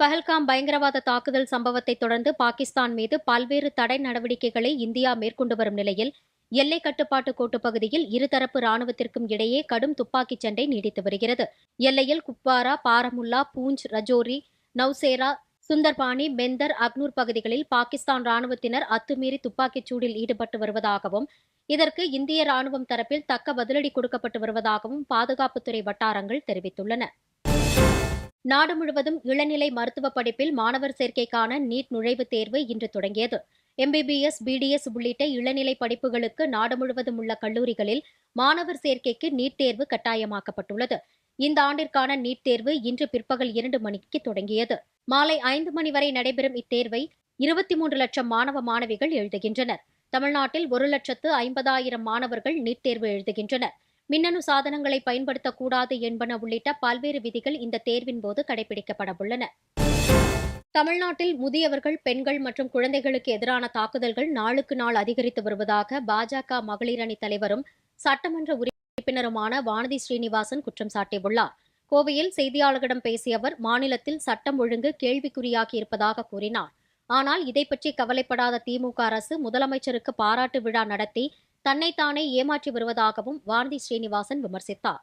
பஹல்காம் பயங்கரவாத தாக்குதல் சம்பவத்தை தொடர்ந்து பாகிஸ்தான் மீது பல்வேறு தடை நடவடிக்கைகளை இந்தியா மேற்கொண்டு வரும் நிலையில் எல்லை கட்டுப்பாட்டு கோட்டு பகுதியில் இருதரப்பு ராணுவத்திற்கும் இடையே கடும் துப்பாக்கிச் சண்டை நீடித்து வருகிறது. எல்லையில் குப்வாரா பாரமுல்லா பூஞ்ச் ரஜோரி நவ்சேரா சுந்தர்பாணி மெந்தர் அக்னூர் பகுதிகளில் பாகிஸ்தான் ராணுவத்தினர் அத்துமீறி துப்பாக்கிச் சூடில் ஈடுபட்டு வருவதாகவும் இதற்கு இந்திய ராணுவம் தரப்பில் தக்க பதிலடி கொடுக்கப்பட்டு வருவதாகவும் பாதுகாப்புத்துறை வட்டாரங்கள் தெரிவித்துள்ளன. நாடு முழுவதும் இளநிலை மருத்துவ படிப்பில் மாணவர் சேர்க்கைக்கான நீட் நுழைவுத் தேர்வு இன்று தொடங்கியது. எம்பிபிஎஸ் பிடிஎஸ் உள்ளிட்ட இளநிலை படிப்புகளுக்கு நாடு முழுவதும் உள்ள கல்லூரிகளில் மாணவர் சேர்க்கைக்கு நீட் தேர்வு கட்டாயமாக்கப்பட்டுள்ளது. இந்த ஆண்டிற்கான நீட் தேர்வு இன்று பிற்பகல் இரண்டு மணிக்கு தொடங்கியது. மாலை ஐந்து மணி வரை நடைபெறும் இத்தேர்வை இருபத்தி மூன்று லட்சம் மாணவ மாணவிகள் எழுதுகின்றனர். தமிழ்நாட்டில் ஒரு லட்சத்து ஐம்பதாயிரம் மாணவர்கள் நீட் தேர்வு எழுதுகின்றனர். மின்னணு சாதனங்களை பயன்படுத்தக்கூடாது என்பன உள்ளிட்ட பல்வேறு விதிகள் இந்த தேர்வின் போது கடைபிடிக்கப்பட உள்ளன தமிழ்நாட்டில் முதியவர்கள் பெண்கள் மற்றும் குழந்தைகளுக்கு எதிரான தாக்குதல்கள் நாளுக்கு நாள் அதிகரித்து வருவதாக பாஜக மகளிர் அணி தலைவரும் சட்டமன்ற உறுப்பினருமான வானதி ஸ்ரீனிவாசன் குற்றம் சாட்டியுள்ளார். கோவையில் செய்தியாளர்களிடம் பேசிய அவர் மாநிலத்தில் சட்டம் ஒழுங்கு கேள்விக்குறியாகி இருப்பதாக கூறினார். ஆனால் இதை பற்றி கவலைப்படாத திமுக அரசு முதலமைச்சருக்கு பாராட்டு விழா நடத்தி தன்னைத்தானே ஏமாற்றி வருவதாகவும் வானதி ஸ்ரீனிவாசன் விமர்சித்தார்.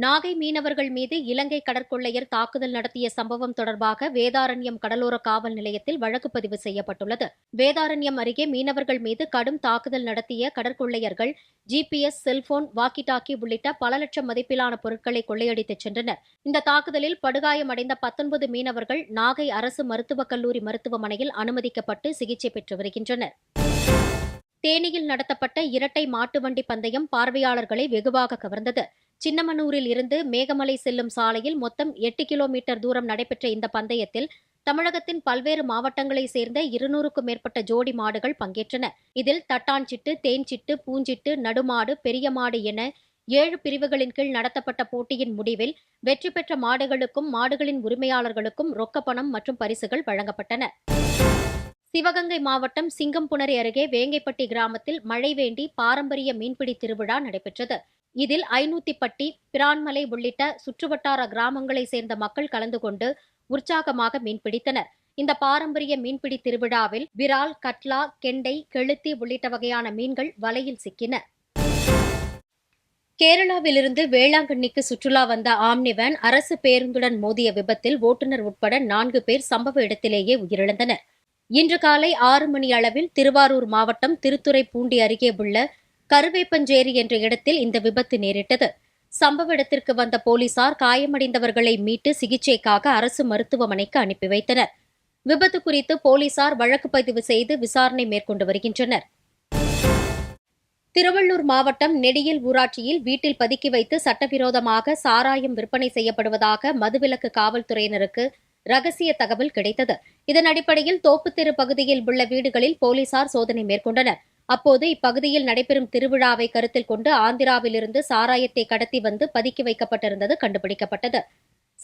நாகை மீனவர்கள் மீது இலங்கை கடற்கொள்ளையர் தாக்குதல் நடத்திய சம்பவம் தொடர்பாக வேதாரண்யம் கடலோர காவல் நிலையத்தில் வழக்கு பதிவு செய்யப்பட்டுள்ளது. வேதாரண்யம் அருகே மீனவர்கள் மீது கடும் தாக்குதல் நடத்திய கடற்கொள்ளையர்கள் ஜிபிஎஸ் செல்போன் வாக்கி டாக்கி உள்ளிட்ட பல லட்சம் மதிப்பிலான பொருட்களை கொள்ளையடித்துச் சென்றனர். இந்த தாக்குதலில் படுகாயமடைந்த பத்தொன்பது மீனவர்கள் நாகை அரசு மருத்துவக் கல்லூரி மருத்துவமனையில் அனுமதிக்கப்பட்டு சிகிச்சை பெற்று வருகின்றனர். தேனியில் நடத்தப்பட்ட இரட்டை மாட்டு வண்டி பந்தயம் பார்வையாளர்களை வெகுவாக கவர்ந்தது. சின்னமனூரில் இருந்து மேகமலை செல்லும் சாலையில் மொத்தம் எட்டு கிலோமீட்டர் தூரம் நடைபெற்ற இந்த பந்தயத்தில் தமிழகத்தின் பல்வேறு மாவட்டங்களைச் சேர்ந்த இருநூறுக்கும் மேற்பட்ட ஜோடி மாடுகள் பங்கேற்றன. இதில் தட்டாஞ்சிட்டு தேன்சிட்டு பூஞ்சிட்டு நடுமாடு பெரிய மாடு என ஏழு பிரிவுகளின் கீழ் நடத்தப்பட்ட போட்டியின் முடிவில் வெற்றி பெற்ற மாடுகளுக்கும் மாடுகளின் உரிமையாளர்களுக்கும் ரொக்கப்பணம் மற்றும் பரிசுகள் வழங்கப்பட்டன. சிவகங்கை மாவட்டம் சிங்கம்புணரி அருகே வேங்கைப்பட்டி கிராமத்தில் மழை வேண்டி பாரம்பரிய மீன்பிடி திருவிழா நடைபெற்றது. இதில் ஐநூத்திப்பட்டி பிரான்மலை உள்ளிட்ட சுற்றுவட்டார கிராமங்களைச் சேர்ந்த மக்கள் கலந்து கொண்டு உற்சாகமாக மீன்பிடித்தனர். இந்த பாரம்பரிய மீன்பிடி திருவிழாவில் விரால் கட்லா கெண்டை கெளுத்தி உள்ளிட்ட வகையான மீன்கள் வலையில் சிக்கின. கேரளாவிலிருந்து வேளாங்கண்ணிக்கு சுற்றுலா வந்த ஆம்னி வேன் அரசு பேருந்துடன் மோதிய விபத்தில் ஓட்டுநர் உட்பட நான்கு பேர் சம்பவ இடத்திலேயே உயிரிழந்தனர். இன்று காலை ஆறு மணி அளவில் திருவாரூர் மாவட்டம் திருத்துறைப்பூண்டி அருகே உள்ள கருவேப்பஞ்சேரி என்ற இடத்தில் இந்த விபத்து நேரிட்டது. சம்பவ இடத்திற்கு வந்த போலீசார் காயமடைந்தவர்களை மீட்டு சிகிச்சைக்காக அரசு மருத்துவமனைக்கு அனுப்பி வைத்தனர். விபத்து குறித்து போலீசார் வழக்கு பதிவு செய்து விசாரணை மேற்கொண்டு வருகின்றனர். திருவள்ளூர் மாவட்டம் நெடியில் ஊராட்சியில் வீட்டில் பதுக்கி வைத்து சட்டவிரோதமாக சாராயம் விற்பனை செய்யப்படுவதாக மதுவிலக்கு காவல்துறையினருக்கு ரகசிய தகவல் கிடைத்தது. இதன் அடிப்படையில் தோப்புத்தெரு பகுதியில் உள்ள வீடுகளில் போலீசார் சோதனை மேற்கொண்டனர். அப்போது இப்பகுதியில் நடைபெறும் திருவிழாவை கருத்தில் கொண்டு ஆந்திராவிலிருந்து சாராயத்தை கடத்தி வந்து பதுக்கி வைக்கப்பட்டிருந்தது கண்டுபிடிக்கப்பட்டது.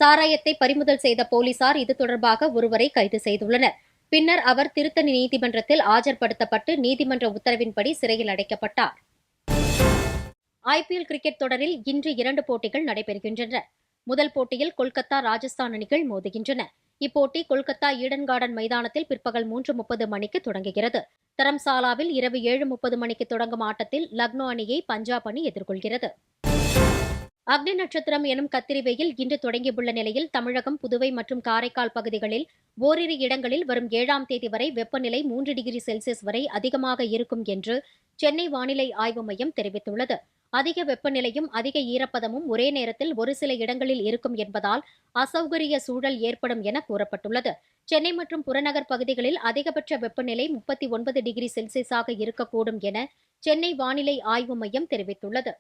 சாராயத்தை பறிமுதல் செய்த போலீசார் இது தொடர்பாக ஒருவரை கைது செய்துள்ளனர். பின்னர் அவர் திருத்தணி நீதிமன்றத்தில் ஆஜர்படுத்தப்பட்டு நீதிமன்ற உத்தரவின்படி சிறையில் அடைக்கப்பட்டார். ஐபிஎல் கிரிக்கெட் தொடரில் இன்று இரண்டு போட்டிகள் நடைபெறுகின்றன. முதல் போட்டியில் கொல்கத்தா ராஜஸ்தான் அணிகள் மோதுகின்றன. இப்போட்டி கொல்கத்தா ஈடன் கார்டன் மைதானத்தில் பிற்பகல் மூன்று முப்பது மணிக்கு தொடங்குகிறது. தரம்சாலாவில் இரவு ஏழு முப்பது மணிக்கு தொடங்கும் ஆட்டத்தில் லக்னோ அணியை பஞ்சாப் அணி எதிர்கொள்கிறது. அக்னி நட்சத்திரம் எனும் கத்திரிவையில் இன்று தொடங்கியுள்ள நிலையில் தமிழகம் புதுவை மற்றும் காரைக்கால் பகுதிகளில் ஓரிரு இடங்களில் வரும் ஏழாம் தேதி வரை வெப்பநிலை மூன்று டிகிரி செல்சியஸ் வரை அதிகமாக இருக்கும் என்று சென்னை வானிலை ஆய்வு மையம் தெரிவித்துள்ளது. அதிக வெப்பநிலையும் அதிக ஈரப்பதமும் ஒரே நேரத்தில் ஒரு சில இடங்களில் இருக்கும் என்பதால் அசௌகரிய சூழல் ஏற்படும் என கூறப்பட்டுள்ளது. சென்னை மற்றும் புறநகர் பகுதிகளில் அதிகபட்ச வெப்பநிலை முப்பத்தி ஒன்பது டிகிரி செல்சியஸாக இருக்கக்கூடும் என சென்னை வானிலை ஆய்வு மையம் தெரிவித்துள்ளது.